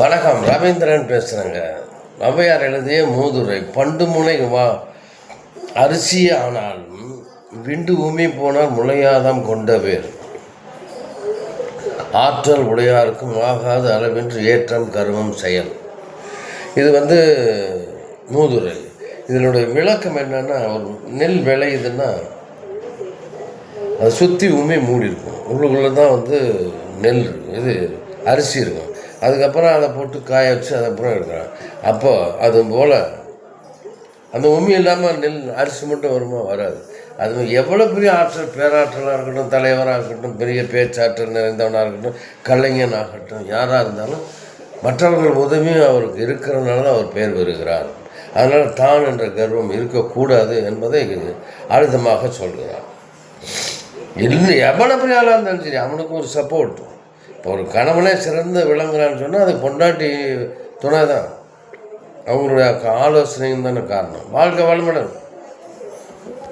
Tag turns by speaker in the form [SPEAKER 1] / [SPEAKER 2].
[SPEAKER 1] வணக்கம் ரவீந்திரன் பேசுகிறேங்க ஔவையார் எழுதிய மூதுரை பண்டு முனை வா அரிசி ஆனாலும் விண்டு உமி போனால் முளையாதாம் கொண்ட பேர் ஆற்றல் உடையாருக்கும் ஆகாத அளவின்றி ஏற்றம் கருமம் செயல். இது வந்து மூதுரை. இதனுடைய விளக்கம் என்னென்னா ஒரு நெல் விளையுதுன்னா அதை சுற்றி உமி மூடி இருக்கும் உள்ளுக்குள்ளே தான் வந்து நெல் இது அரிசி இருக்கும். அதுக்கப்புறம் அதை போட்டு காய வச்சு அதுக்கப்புறம் எடுக்கிறான். அப்போது அது போல் அந்த உண்மை இல்லாமல் நெல் அரிசி மட்டும் வருமா? வராது. அது எவ்வளோ பெரிய ஆற்றல் பேராற்றலாக இருக்கட்டும் தலைவராக இருக்கட்டும் பெரிய பேச்சாற்றல் நிறைந்தவனாக இருக்கட்டும் கலைஞன் ஆகட்டும் யாராக இருந்தாலும் மற்றவர்கள் உதவியும் அவருக்கு இருக்கிறதுனால தான் அவர் பெயர் பெறுகிறார். அதனால் தான் என்ற கர்வம் இருக்கக்கூடாது என்பதை அழுத்தமாக சொல்கிறார். இல்லை எவ்வளோ பெரிய ஆளாக இருந்தாலும் சரி அவனுக்கு ஒரு சப்போர்ட் ஒரு கணவனே சிறந்து விளங்குறான்னு சொன்னால் அது பொண்டாட்டி துணை தான் அவங்களுடைய ஆலோசனையும் தானே காரணம். வாழ்க்கை வளமுடன்.